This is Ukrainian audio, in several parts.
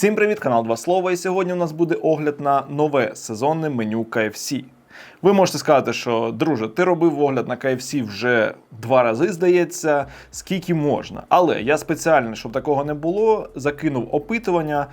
Всім привіт, канал Два Слова. І сьогодні у нас буде огляд на нове сезонне меню KFC. Ви можете сказати, що друже, ти робив огляд на KFC вже два рази, здається, скільки можна. Але я спеціально, щоб такого не було, закинув опитування.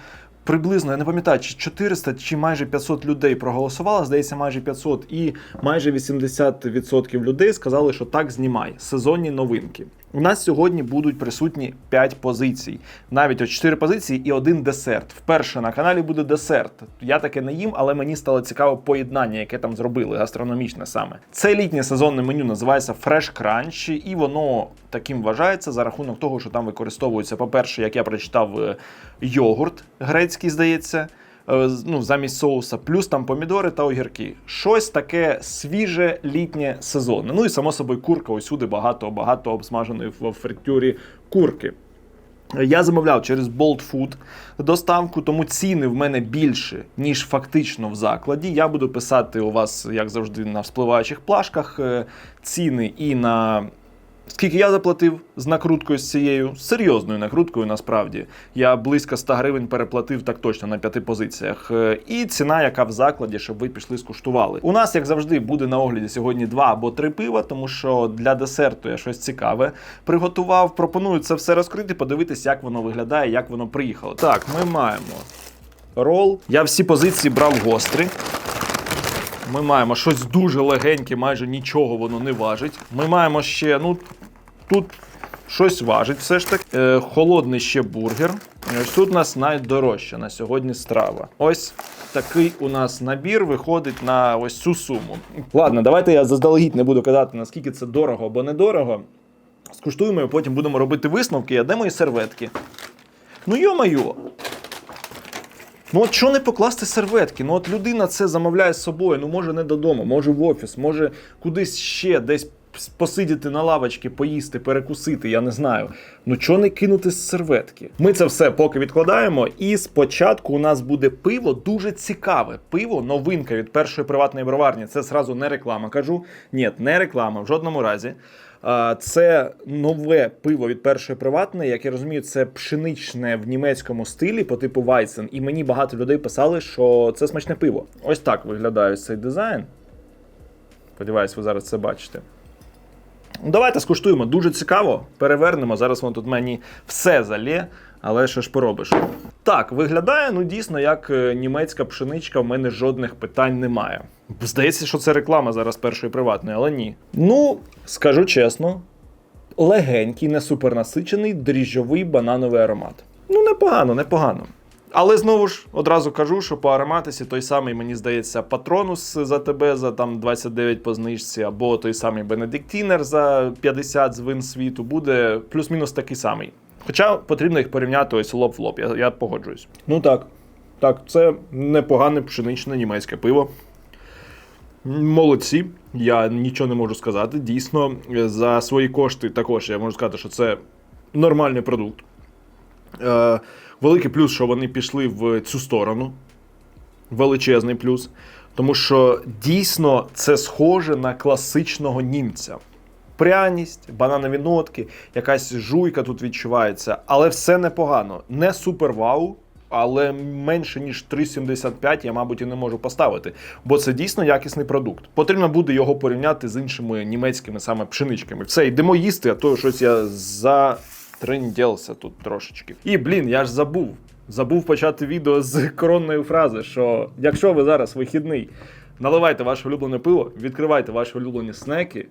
Приблизно, я не пам'ятаю, чи 400 чи майже 500 людей проголосувало, здається, майже 500, і майже 80% людей сказали, що так знімай. Сезонні новинки. У нас сьогодні будуть присутні 5 позицій, навіть ось 4 позиції і один десерт. Вперше на каналі буде десерт. Я таке не їм, але мені стало цікаво поєднання, яке там зробили, гастрономічне саме. Це літнє сезонне меню називається Fresh Crunch, і воно таким вважається за рахунок того, що там використовується, по-перше, як я прочитав, е, йогурт грецький, здається. Е, Ну, замість соуса, плюс там помідори та огірки. Щось таке свіже, літнє сезонне. Ну і само собою курка. Усюди багато багато обсмаженої в фритюрі курки. Я замовляв через Bolt Food доставку, тому ціни в мене більше, ніж фактично в закладі. Я буду писати у вас, як завжди, на вспливаючих плашках е, ціни і на. Скільки я заплатив з накруткою з цією серйозною накруткою, насправді я близько 100 гривень переплатив так точно на п'яти позиціях. Е, І ціна, яка в закладі, щоб ви пішли скуштували. У нас, як завжди, буде на огляді сьогодні два або три пива, тому що для десерту я щось цікаве приготував. Пропоную це все розкрити, подивитись, як воно виглядає, як воно приїхало. Так, ми маємо рол. Я всі позиції брав гострі. Ми маємо щось дуже легеньке, майже нічого воно не важить. Ми маємо ще, ну тут щось важить все ж таки. Е, холодний ще бургер. І Ось тут у нас найдорожча на сьогодні страва. Ось такий у нас набір виходить на ось цю суму. Ладно, давайте я заздалегідь не буду казати, наскільки це дорого або недорого. Скуштуємо і потім будемо робити висновки. А де мої серветки? Ну йо-майо! Ну от що не покласти серветки? Ну от людина це замовляє з собою. Ну може не додому, може в офіс, може кудись ще десь посидіти на лавочці, поїсти, перекусити, я не знаю. Ну чого не кинути з серветки? Ми це все поки відкладаємо. І спочатку у нас буде пиво дуже цікаве. Пиво, новинка від першої приватної броварні. Це зразу не реклама. Кажу. Ні, не реклама в жодному разі. Це нове пиво від першої приватної, як я розумію, це пшеничне в німецькому стилі по типу Weizen. І мені багато людей писали, що це смачне пиво. Ось так виглядає цей дизайн. Сподіваюсь, ви зараз це бачите. Ну, Давайте скуштуємо. Дуже цікаво. Перевернемо. Зараз воно тут мені все залє, але що ж поробиш. Так, виглядає ну дійсно як е, німецька пшеничка. В мене жодних питань немає. Здається, що це реклама зараз першої приватної, але ні. Ну, скажу чесно, легенький, не супернасичений, дріжджовий банановий аромат. Ну, непогано, непогано. Але знову ж одразу кажу, що по ароматисі той самий, мені здається, патронус за тебе за там 29 по знижці, або той самий Бенедиктінер за 50 з вин світу буде плюс-мінус такий самий. Хоча потрібно їх порівняти ось лоб в лоб, я, я погоджуюсь. Ну так, так, це непогане пшеничне німецьке пиво. Молодці, я нічого не можу сказати. Дійсно, за свої кошти також я можу сказати, що це нормальний продукт. Е, великий плюс, що вони пішли в цю сторону. Величезний плюс. Тому що дійсно це схоже на класичного німця. Пряність, бананові нотки, якась жуйка тут відчувається, але все непогано. Не супер вау, але менше ніж 3,75 я, мабуть, і не можу поставити, бо це дійсно якісний продукт. Потрібно буде його порівняти з іншими німецькими саме пшеничками. Все, йдемо їсти, а то щось я затрендєлся тут трошечки. І блін, я ж забув. Забув почати відео з коронної фрази, що якщо ви зараз вихідний, наливайте ваше улюблене пиво, відкривайте ваші улюблені снеки.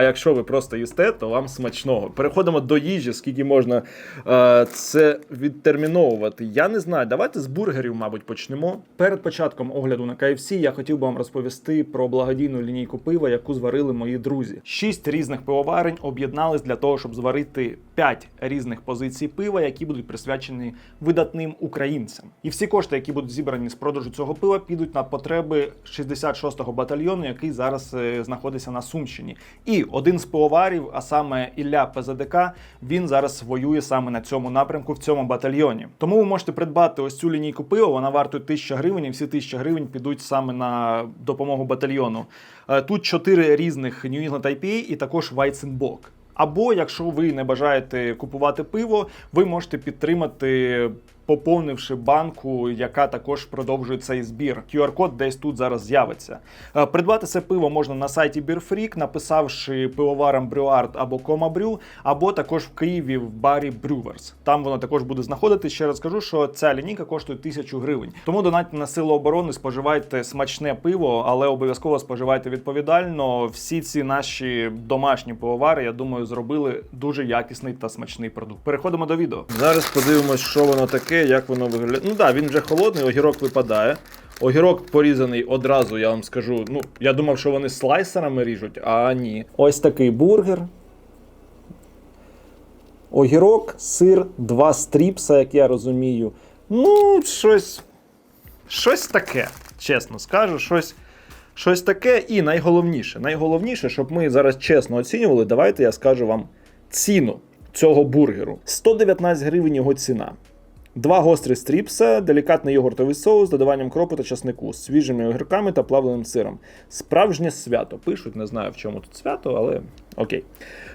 А якщо ви просто їсте, то вам смачного. Переходимо до їжі, скільки можна е, це відтерміновувати. Я не знаю. Давайте з бургерів, мабуть, почнемо. Перед початком огляду на KFC я хотів би вам розповісти про благодійну лінійку пива, яку зварили мої друзі. Шість різних пивоварень об'єднались для того, щоб зварити п'ять різних позицій пива, які будуть присвячені видатним українцям. І всі кошти, які будуть зібрані з продажу цього пива, підуть на потреби 66-го батальйону, який зараз е, знаходиться на Сумщині. І один з пивоварів, а саме Ілля ПЗДК, він зараз воює саме на цьому напрямку в цьому батальйоні. Тому ви можете придбати ось цю лінійку пива. Вона вартує 1000 гривень, і всі 1000 гривень підуть саме на допомогу батальйону. Е, Тут чотири різних New England IPA і також Weizenbock. Або якщо ви не бажаєте купувати пиво, ви можете підтримати поповнивши банку, яка також продовжує цей збір. QR-код десь тут зараз з'явиться. Е, Придбати це пиво можна на сайті Freak, написавши пивоварам Брюард або Кома Брю, або також в Києві в барі Brewers. Там воно також буде знаходитись. Ще раз скажу, що ця лінійка коштує тисячу гривень. Тому донатьте на силу оборони, споживайте смачне пиво, але обов'язково споживайте відповідально. Всі ці наші домашні пивовари, я думаю, зробили дуже якісний та смачний продукт. Переходимо до відео. Зараз подивимось, що воно таке, як воно виглядає. Ну так, він вже холодний, огірок випадає. Огірок порізаний одразу, я вам скажу. Ну, я думав, що вони слайсерами ріжуть, а ні. Ось такий бургер. Огірок, сир, два стріпса, як я розумію. Ну, щось. Щось таке, чесно скажу, щось. Щось таке, і найголовніше, найголовніше, щоб ми зараз чесно оцінювали, давайте я скажу вам ціну цього бургеру. 119 гривень його ціна. Два гострі стріпса, делікатний йогуртовий соус з додаванням кропу та часнику, свіжими огірками та плавленим сиром. Справжнє свято. Пишуть, не знаю в чому тут свято, але окей.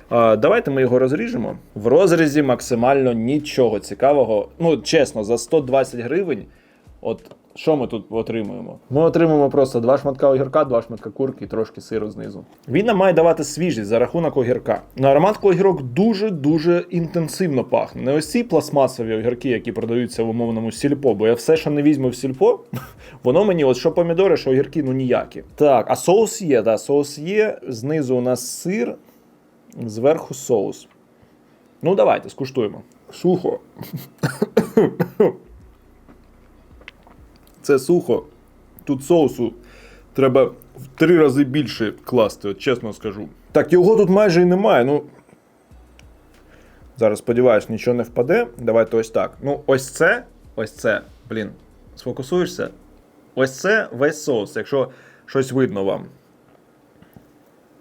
А, давайте ми його розріжемо. В розрізі максимально нічого цікавого. Ну, чесно, за 120 гривень. От що ми тут отримуємо? Ми отримуємо просто два шматка огірка, два шматка курки і трошки сиру знизу. Він нам має давати свіжість за рахунок огірка. На аромат огірок дуже-дуже інтенсивно пахне. Не ось ці пластмасові огірки, які продаються в умовному сільпо, бо я все, що не візьму в сільпо, воно мені, от що помідори, що огірки, ну ніякі. Так, а соус є, да, соус є. Знизу у нас сир, зверху соус. Ну, давайте, скуштуємо. Сухо. Це сухо. Тут соусу треба в три рази більше класти, от чесно скажу. Так, його тут майже і немає. Ну. Зараз сподіваюсь, нічого не впаде. Давайте ось так. Ну, ось це, ось це, блін, сфокусуєшся. Ось це весь соус, якщо щось видно вам.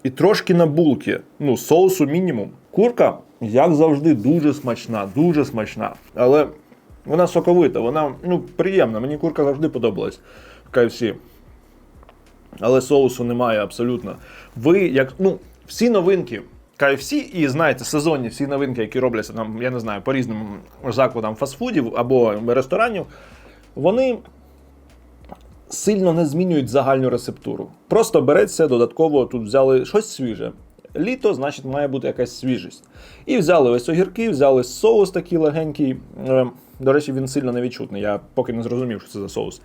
І трошки на булки. Ну, соусу мінімум. Курка, як завжди, дуже смачна, дуже смачна. Але вона соковита, вона ну, приємна. Мені курка завжди подобалась в KFC. Але соусу немає абсолютно. Ви, як, ну, всі новинки KFC і знаєте, сезонні всі новинки, які робляться там, я не знаю, по різним закладам фастфудів або ресторанів, вони сильно не змінюють загальну рецептуру. Просто береться додатково, тут взяли щось свіже. Літо, значить, має бути якась свіжість. І взяли ось огірки, взяли соус такий легенький. До речі, він сильно не відчутний. Я поки не зрозумів, що це за соус.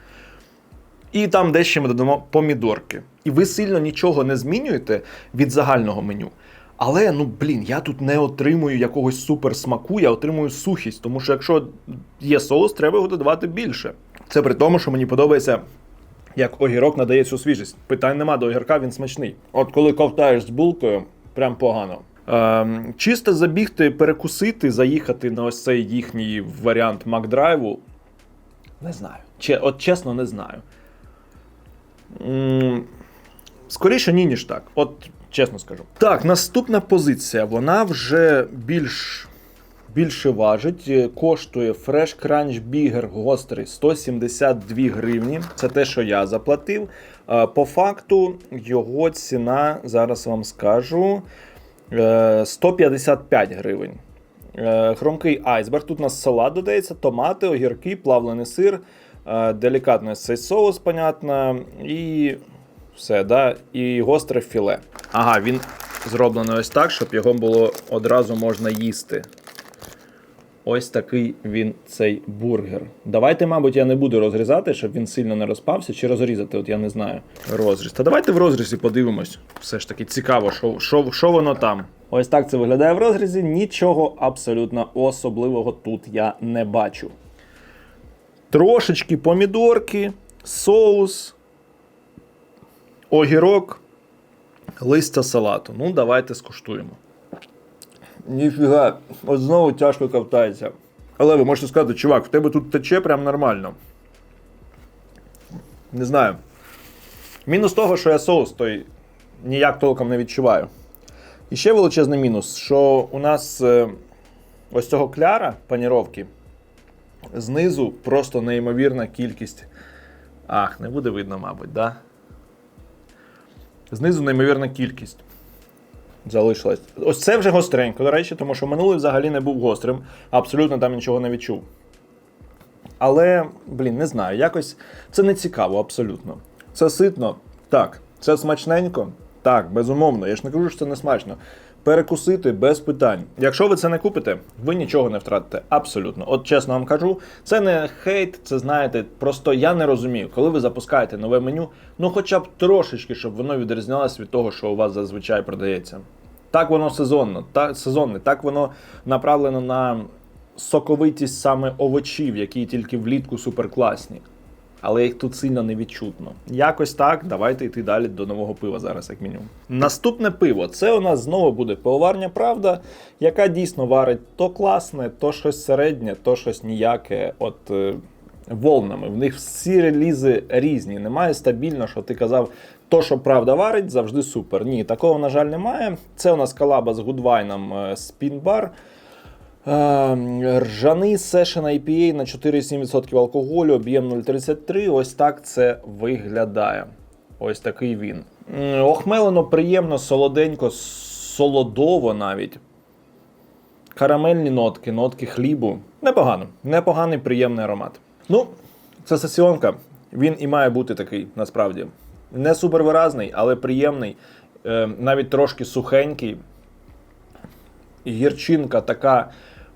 І там дещо ми додамо помідорки. І ви сильно нічого не змінюєте від загального меню. Але, ну блін, я тут не отримую якогось супер смаку, я отримую сухість, тому що якщо є соус, треба його додавати більше. Це при тому, що мені подобається, як огірок надає цю свіжість. Питань нема до огірка, він смачний. От коли ковтаєш з булкою, прям погано. Ем, чисто забігти, перекусити, заїхати на ось цей їхній варіант Макдрайву. Не знаю. От чесно, не знаю. Скоріше ні, ніж так. От чесно скажу. Так, наступна позиція. Вона вже більш. Більше важить, Е, коштує Fresh Crunch Bigger гострий 172 гривні. Це те, що я заплатив. Е, По факту його ціна, зараз вам скажу, 155 гривень. Е, Хромкий айсберг. Тут у нас салат додається, томати, огірки, плавлений сир, е, делікатний цей соус, понятно, і все, да? і гостре філе. Ага, він зроблений ось так, щоб його було одразу можна їсти. Ось такий він цей бургер. Давайте, мабуть, я не буду розрізати, щоб він сильно не розпався, чи розрізати, от я не знаю. Розріз. Та давайте в розрізі подивимось. Все ж таки цікаво, що, що, що воно там. Ось так це виглядає в розрізі. Нічого абсолютно особливого тут я не бачу. Трошечки помідорки, соус, огірок, листя салату. Ну, давайте скуштуємо. Ніфіга, от знову тяжко ковтається. Але ви можете сказати, чувак, в тебе тут тече прям нормально. Не знаю. Мінус того, що я соус той ніяк толком не відчуваю. І ще величезний мінус, що у нас е, ось цього кляра паніровки знизу просто неймовірна кількість. Ах, не буде видно, мабуть, да? Знизу неймовірна кількість залишилась. Ось це вже гостренько, до речі, тому що минулий взагалі не був гострим, абсолютно там нічого не відчув. Але, блін, не знаю, якось це не цікаво абсолютно. Це ситно, так. Це смачненько, так, безумовно. Я ж не кажу, що це не смачно. Перекусити без питань. Якщо ви це не купите, ви нічого не втратите. Абсолютно. От чесно вам кажу, це не хейт, це знаєте, просто я не розумію, коли ви запускаєте нове меню, ну хоча б трошечки, щоб воно відрізнялося від того, що у вас зазвичай продається. Так воно сезонно, так, сезонне, так воно направлено на соковитість саме овочів, які тільки влітку суперкласні. Але їх тут сильно не відчутно. Якось так, давайте йти далі до нового пива зараз, як мінімум. Наступне пиво це у нас знову буде пивоварня Правда, яка дійсно варить то класне, то щось середнє, то щось ніяке. От е, волнами. В них всі релізи різні. Немає стабільно, що ти казав, то, що правда варить, завжди супер. Ні, такого, на жаль, немає. Це у нас колаба з Гудвайном е, Спінбар. Е, Ржаний Session IPA на 4,7% алкоголю, об'єм 0,33. Ось так це виглядає. Ось такий він. Охмелено, приємно, солоденько, солодово навіть. Карамельні нотки, нотки хлібу. Непогано. Непоганий, приємний аромат. Ну, це сесіонка. Він і має бути такий, насправді. Не супервиразний, але приємний, е, навіть трошки сухенький гірчинка така.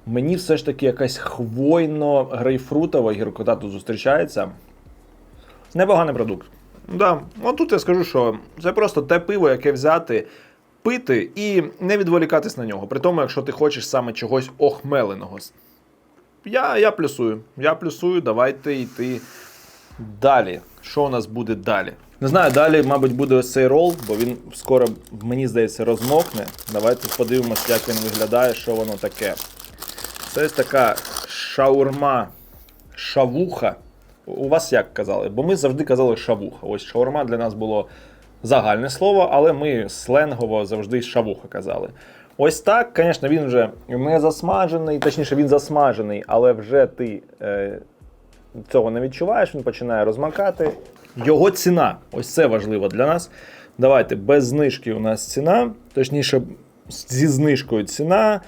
Мені все ж таки якась хвойно-грейпфрутова гіркота тут зустрічається. Непоганий продукт. Да. От тут я скажу, що це просто те пиво, яке взяти, пити і не відволікатись на нього. При тому, якщо ти хочеш саме чогось охмеленого. Я, я плюсую. Я плюсую, давайте йти далі. Що у нас буде далі? Не знаю, далі, мабуть, буде ось цей рол, бо він скоро, мені здається, розмокне. Давайте подивимось, як він виглядає, що воно таке. Це ось така шаурма, шавуха. У вас як казали? Бо ми завжди казали шавуха. Ось шаурма для нас було загальне слово, але ми сленгово завжди шавуха казали. Ось так, звісно, він вже не засмажений, точніше, він засмажений, але вже ти е, цього не відчуваєш, він починає розмакати. Його ціна, ось це важливо для нас. Давайте без знижки у нас ціна, точніше, зі знижкою ціна.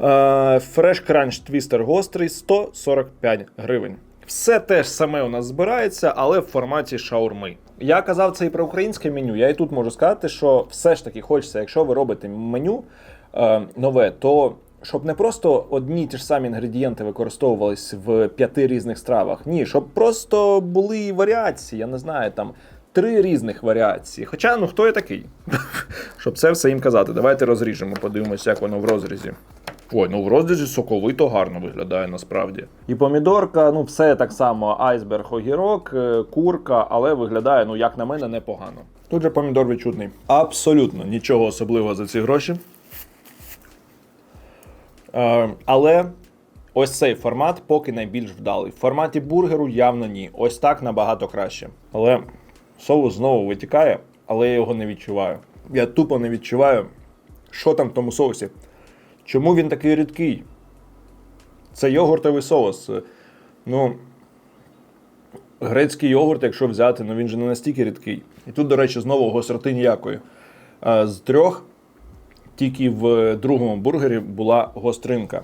Fresh Crunch Twister гострий 145 гривень. Все те ж саме у нас збирається, але в форматі шаурми. Я казав це і про українське меню. Я і тут можу сказати, що все ж таки хочеться, якщо ви робите меню е, нове, то щоб не просто одні ті ж самі інгредієнти використовувались в п'яти різних стравах. Ні, щоб просто були варіації, я не знаю, там три різних варіації. Хоча, ну хто я такий? щоб це все їм казати. Давайте розріжемо, подивимося, як воно в розрізі. Ой, ну в розрізі соковито гарно виглядає насправді. І помідорка, ну все так само, айсберг, огірок, е, курка, але виглядає, ну як на мене, непогано. Тут же помідор відчутний. Абсолютно нічого особливого за ці гроші. Е, але ось цей формат поки найбільш вдалий. В форматі бургеру явно ні. Ось так набагато краще. Але соус знову витікає, але я його не відчуваю. Я тупо не відчуваю, що там в тому соусі. Чому він такий рідкий? Це йогуртовий соус. Ну, грецький йогурт, якщо взяти, ну він же не настільки рідкий. І тут, до речі, знову гостроти ніякої. З трьох тільки в другому бургері була гостринка.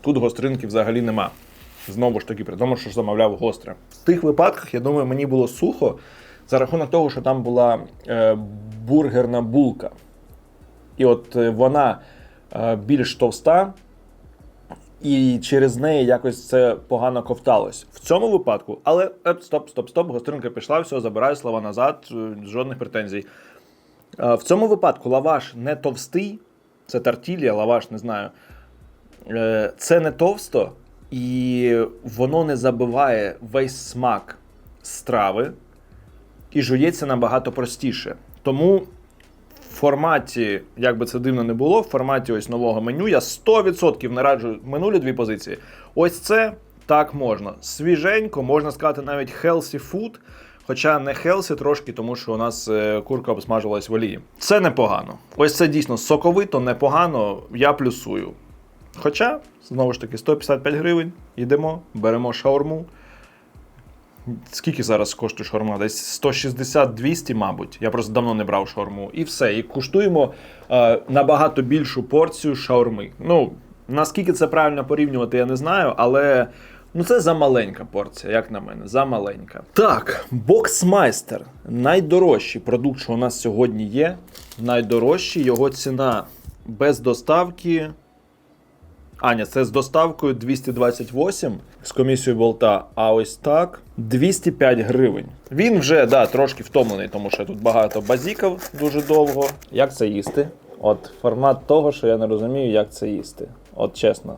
Тут гостринки взагалі нема. Знову ж таки, при тому, що замовляв гостре. В тих випадках, я думаю, мені було сухо за рахунок того, що там була е, бургерна булка. І от е, вона більш товста, і через неї якось це погано ковталось. В цьому випадку, але еп, стоп, стоп, стоп, гостринка пішла, все, забираю слова назад, е, жодних претензій. Е, В цьому випадку лаваш не товстий, це тартілія, лаваш, не знаю. Е, Це не товсто, і воно не забиває весь смак страви і жується набагато простіше. Тому в форматі, як би це дивно не було, в форматі ось нового меню я 100% не минулі дві позиції. Ось це так можна. Свіженько, можна сказати, навіть healthy food. Хоча не хелсі трошки, тому що у нас е, курка обсмажувалась в олії. Це непогано. Ось це дійсно соковито, непогано, я плюсую. Хоча, знову ж таки, 155 гривень, йдемо, беремо шаурму. Скільки зараз коштує шаурма? Десь 160-200, мабуть. Я просто давно не брав шаурму. І все. І куштуємо е, набагато більшу порцію шаурми. Ну, наскільки це правильно порівнювати, я не знаю, але Ну, це замаленька порція, як на мене, замаленька. Так, боксмайстер. Найдорожчий продукт, що у нас сьогодні є. Найдорожчий, його ціна без доставки. Аня, це з доставкою 228 з комісією болта. А ось так 205 гривень. Він вже да, трошки втомлений, тому що тут багато базіків дуже довго. Як це їсти? От формат того, що я не розумію, як це їсти. От чесно.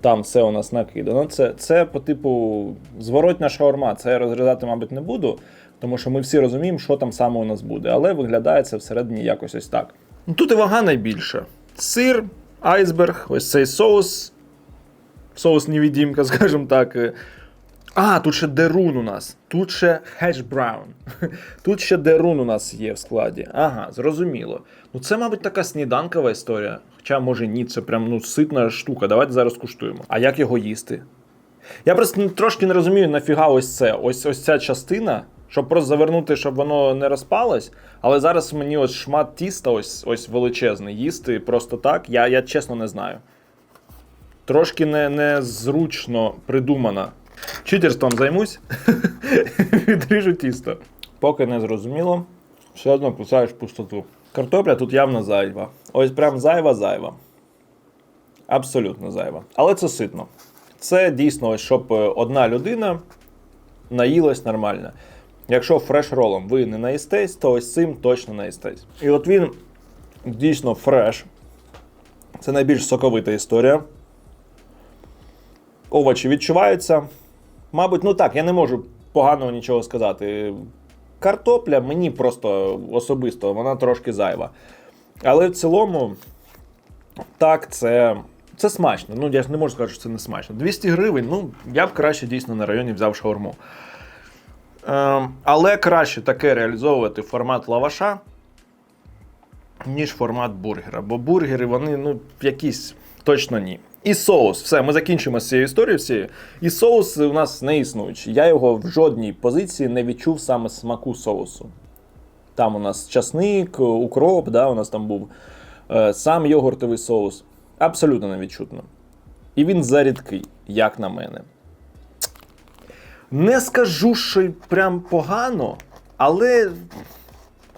Там все у нас накидано. Це, це по типу зворотня шаурма. Це я розрізати, мабуть, не буду, тому що ми всі розуміємо, що там саме у нас буде. Але виглядає це всередині якось ось так. Тут і вага найбільша. Сир, айсберг, ось цей соус. Соус невідімка, скажімо так. А, тут ще дерун у нас. Тут ще хеш браун. Тут ще дерун у нас є в складі. Ага, зрозуміло. Ну це, мабуть, така сніданкова історія. Хоча, може, ні, це прям ну, ситна штука. Давайте зараз куштуємо. А як його їсти? Я просто трошки не розумію, нафіга ось це. Ось ось ця частина, щоб просто завернути, щоб воно не розпалось. Але зараз мені ось шмат тіста, ось ось величезний, їсти просто так. Я, я чесно не знаю. Трошки не, незручно придумано. Читерством займусь, відріжу тісто. Поки не зрозуміло, все одно писаєш пустоту. Картопля тут явно зайва. Ось прям зайва-зайва. Абсолютно зайва. Але це ситно. Це дійсно, щоб е, одна людина наїлась нормально. Якщо фреш-ролом ви не наїстесь, то ось цим точно наїстесь. І от він дійсно фреш. Це найбільш соковита історія. Овочі відчуваються. Мабуть, ну так, я не можу поганого нічого сказати. Картопля мені просто особисто, вона трошки зайва. Але в цілому, так, це, це смачно. Ну, я ж не можу сказати, що це не смачно. 200 гривень, ну, я б краще дійсно на районі взяв шаурму. Ем, але краще таке реалізовувати формат лаваша, ніж формат бургера. Бо бургери, вони ну, якісь точно ні. І соус. Все, ми закінчимо з цією історією. всією. І соус у нас не існуючий. Я його в жодній позиції не відчув саме смаку соусу. Там у нас часник, укроп, да, у нас там був е, сам йогуртовий соус. Абсолютно невідчутно. І він зарідкий, як на мене. Не скажу, що прям погано, але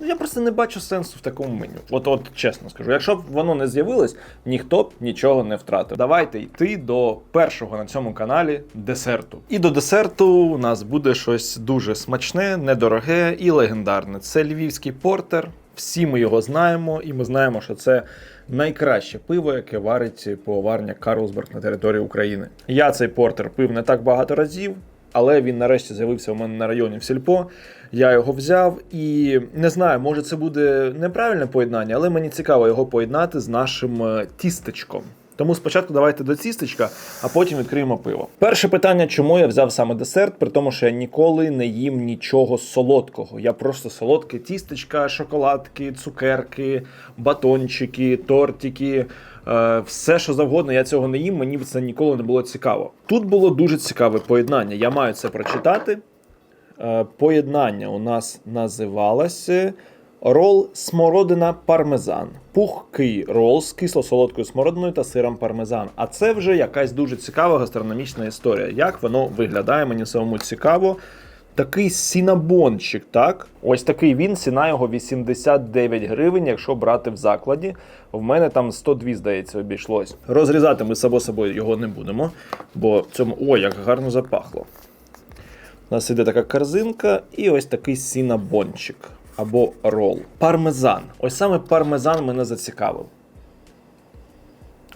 ну, я просто не бачу сенсу в такому меню. От, от чесно скажу, якщо б воно не з'явилось, ніхто б нічого не втратив. Давайте йти до першого на цьому каналі десерту. І до десерту у нас буде щось дуже смачне, недороге і легендарне. Це львівський портер. Всі ми його знаємо, і ми знаємо, що це найкраще пиво, яке варить пивоварня Карлсберг на території України. Я цей портер пив не так багато разів, але він нарешті з'явився у мене на районі в Сільпо. Я його взяв і не знаю, може це буде неправильне поєднання, але мені цікаво його поєднати з нашим е, тістечком. Тому спочатку давайте до тістечка, а потім відкриємо пиво. Перше питання, чому я взяв саме десерт, при тому, що я ніколи не їм нічого солодкого. Я просто солодке тістечка, шоколадки, цукерки, батончики, тортики. Е, Все, що завгодно, я цього не їм, мені це ніколи не було цікаво. Тут було дуже цікаве поєднання. Я маю це прочитати. Е, Поєднання у нас називалося рол смородина пармезан. Пухкий рол з кисло-солодкою смородиною та сиром пармезан. А це вже якась дуже цікава гастрономічна історія. Як воно виглядає, мені самому цікаво. Такий сінабончик, так? Ось такий він, ціна його 89 гривень, якщо брати в закладі. В мене там 102, здається, обійшлось. Розрізати ми само собою його не будемо, бо в цьому. Ой, як гарно запахло. У нас іде така корзинка і ось такий сінабончик або рол. Пармезан. Ось саме пармезан мене зацікавив.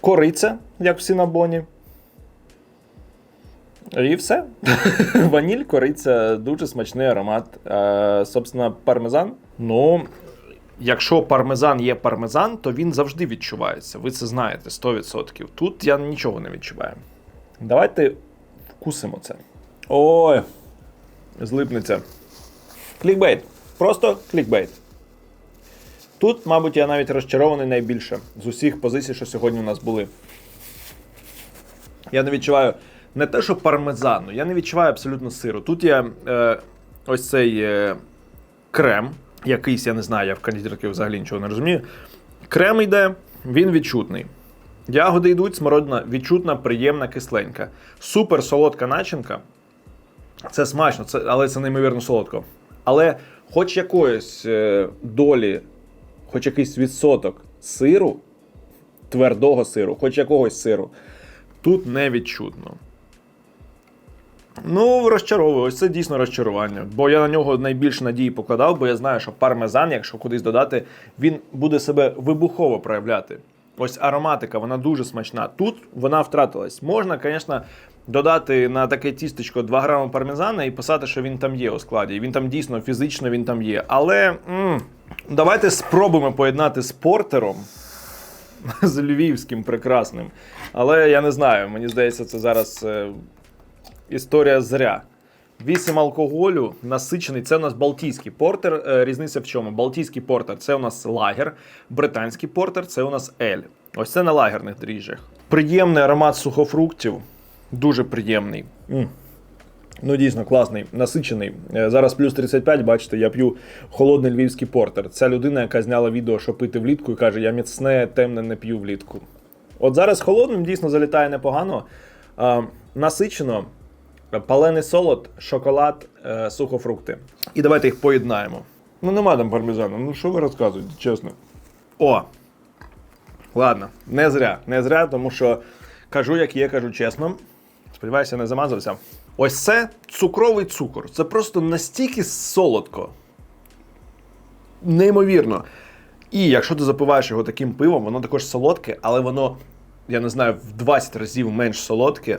Кориця, як в сінабоні. І все. Ваніль, кориця, дуже смачний аромат. Е, собственно, пармезан. Ну, якщо пармезан є пармезан, то він завжди відчувається. Ви це знаєте 100%. Тут я нічого не відчуваю. Давайте вкусимо це. Ой, злипнеться. Клікбейт. Просто клікбейт. Тут, мабуть, я навіть розчарований найбільше з усіх позицій, що сьогодні у нас були. Я не відчуваю не те, що пармезану, я не відчуваю абсолютно сиру. Тут є е, ось цей е, крем, якийсь, я не знаю, я в кондитерці взагалі нічого не розумію. Крем йде, він відчутний. Ягоди йдуть, смородина відчутна, приємна, кисленька. Супер солодка начинка. Це смачно, це, але це неймовірно солодко. Але хоч якоїсь е, долі, хоч якийсь відсоток сиру, твердого сиру, хоч якогось сиру, тут не відчутно. Ну, розчаровую, ось це дійсно розчарування. Бо я на нього найбільше надії покладав, бо я знаю, що пармезан, якщо кудись додати, він буде себе вибухово проявляти. Ось ароматика, вона дуже смачна. Тут вона втратилась. Можна, звісно, додати на таке тістечко 2 грами пармезана і писати, що він там є у складі. Він там дійсно фізично він там є. Але м, давайте спробуємо поєднати з портером з львівським прекрасним. Але я не знаю, мені здається, це зараз. Е, історія зря. 8 алкоголю, насичений. Це у нас балтійський портер. Е, Різниця в чому? Балтійський портер це у нас лагер, британський портер це у нас ель. Ось це на лагерних дріжджах. Приємний аромат сухофруктів. Дуже приємний. М. Ну, дійсно, класний, насичений. Е, Зараз плюс 35, бачите, я п'ю холодний львівський портер. Ця людина, яка зняла відео, що пити влітку, і каже, я міцне, темне не п'ю влітку. От зараз холодним дійсно залітає непогано. А, насичено, палений солод, шоколад, е, сухофрукти. І давайте їх поєднаємо. Ну, нема там пармезану. Ну, що ви розказуєте, чесно. О! Ладно, не зря. Не зря, тому що кажу, як є, кажу чесно. Сподіваюся, не замазався. Ось це цукровий цукор. Це просто настільки солодко. Неймовірно. І якщо ти запиваєш його таким пивом, воно також солодке, але воно, я не знаю, в 20 разів менш солодке.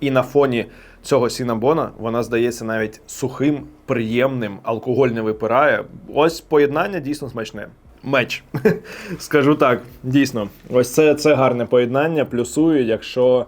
І на фоні цього сінабона вона здається навіть сухим, приємним, алкоголь не випирає. Ось поєднання дійсно смачне. Меч. Скажу так, дійсно. Ось це, це гарне поєднання. Плюсую, якщо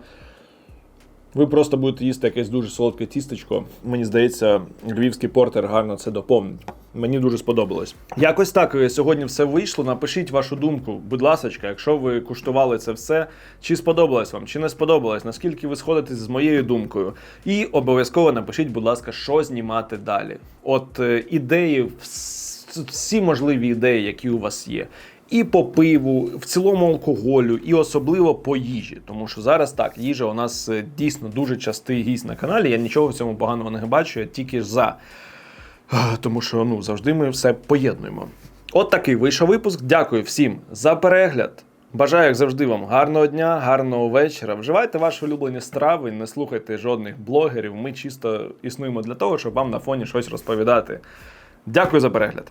ви просто будете їсти якесь дуже солодке тістечко. Мені здається, львівський портер гарно це доповнить. Мені дуже сподобалось. Якось так е, сьогодні все вийшло. Напишіть вашу думку, будь ласка, якщо ви куштували це все, чи сподобалось вам, чи не сподобалось, наскільки ви сходитесь з моєю думкою. І обов'язково напишіть, будь ласка, що знімати далі. От е, ідеї, всі можливі ідеї, які у вас є. І по пиву, в цілому алкоголю, і особливо по їжі. Тому що зараз так, їжа у нас е, дійсно дуже частий гість на каналі. Я нічого в цьому поганого не бачу, я тільки за. Тому що ну, завжди ми все поєднуємо. От такий вийшов випуск. Дякую всім за перегляд. Бажаю, як завжди, вам гарного дня, гарного вечора. Вживайте ваші улюблені страви, не слухайте жодних блогерів. Ми чисто існуємо для того, щоб вам на фоні щось розповідати. Дякую за перегляд.